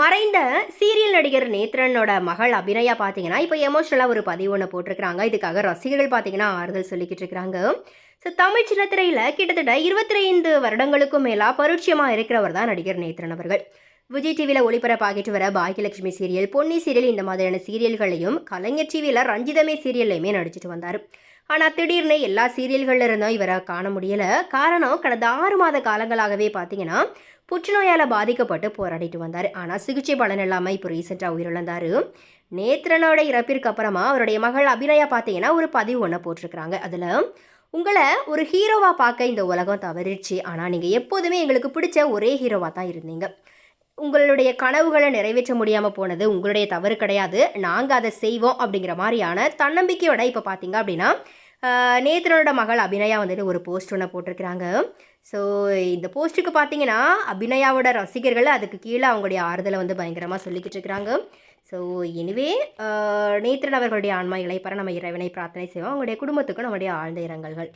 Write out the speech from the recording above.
மறைந்த சீரியல் நடிகர் நேத்ரனோட மகள் அபிநயா பார்த்தீங்கன்னா இப்போ எமோஷனலாக ஒரு பதிவு ஒன்று போட்டிருக்கிறாங்க. இதுக்காக ரசிகர்கள் பார்த்தீங்கன்னா ஆறுதல் சொல்லிக்கிட்டு இருக்கிறாங்க ஸோ தமிழ் சின்னத்திரையில் கிட்டத்தட்ட இருபத்தி ஐந்து வருடங்களுக்கும் மேலாக பரோட்சியமாக இருக்கிறவர் தான் நடிகர் நேத்ரன் அவர்கள். விஜய் டிவியில் ஒளிபரப்பாகிட்டு வர பாக்கியலட்சுமி சீரியல் பொன்னி சீரியல் இந்த மாதிரியான சீரியல்களையும் கலைஞர் டிவியில் ரஞ்சிதமே சீரியல்லையுமே நடிச்சிட்டு வந்தார். ஆனால் திடீர்னு எல்லா சீரியல்களில் இருந்தும் இவரை காண முடியல. காரணம் கடந்த ஆறு மாத காலங்களாகவே பார்த்தீங்கன்னா புற்றுநோயால் பாதிக்கப்பட்டு போராடிட்டு வந்தார். ஆனால் சிகிச்சை பலன் இல்லாமல் இப்போ ரீசெண்டாக உயிரிழந்தார். நேத்ரனோட இறப்பிற்கு அப்புறமா அவருடைய மகள் அபிநயா பார்த்தீங்கன்னா ஒரு பதிவு ஒன்று போட்டிருக்கிறாங்க. அதில் உங்களை ஒரு ஹீரோவாக பார்க்க இந்த உலகம் தவறிடுச்சு. ஆனால் நீங்கள் எப்போதுமே எங்களுக்கு பிடிச்ச ஒரே ஹீரோவாக தான் இருந்தீங்க. உங்களுடைய கனவுகளை நிறைவேற்ற முடியாமல் போனது உங்களுடைய தவறு கிடையாது. நாங்கள் அதை செய்வோம் அப்படிங்கிற மாதிரியான தன்னம்பிக்கையோட இப்போ பார்த்தீங்க அப்படின்னா நேத்தனோட மகள் அபிநயா வந்துட்டு ஒரு போஸ்ட் ஒன்று போட்டிருக்கிறாங்க. ஸோ இந்த போஸ்ட்டுக்கு பார்த்தீங்கன்னா அபிநயாவோட ரசிகர்கள் அதுக்கு கீழே அவங்களுடைய ஆறுதலை வந்து பயங்கரமாக சொல்லிக்கிட்டு இருக்கிறாங்க ஸோ எனிவே நேத்திரன் அவர்களுடைய ஆன்மா இளைப்பற நம்ம இறைவனை பிரார்த்தனை செய்வோம். அவங்களுடைய குடும்பத்துக்கும் நம்முடைய ஆழ்ந்த இரங்கல்கள்.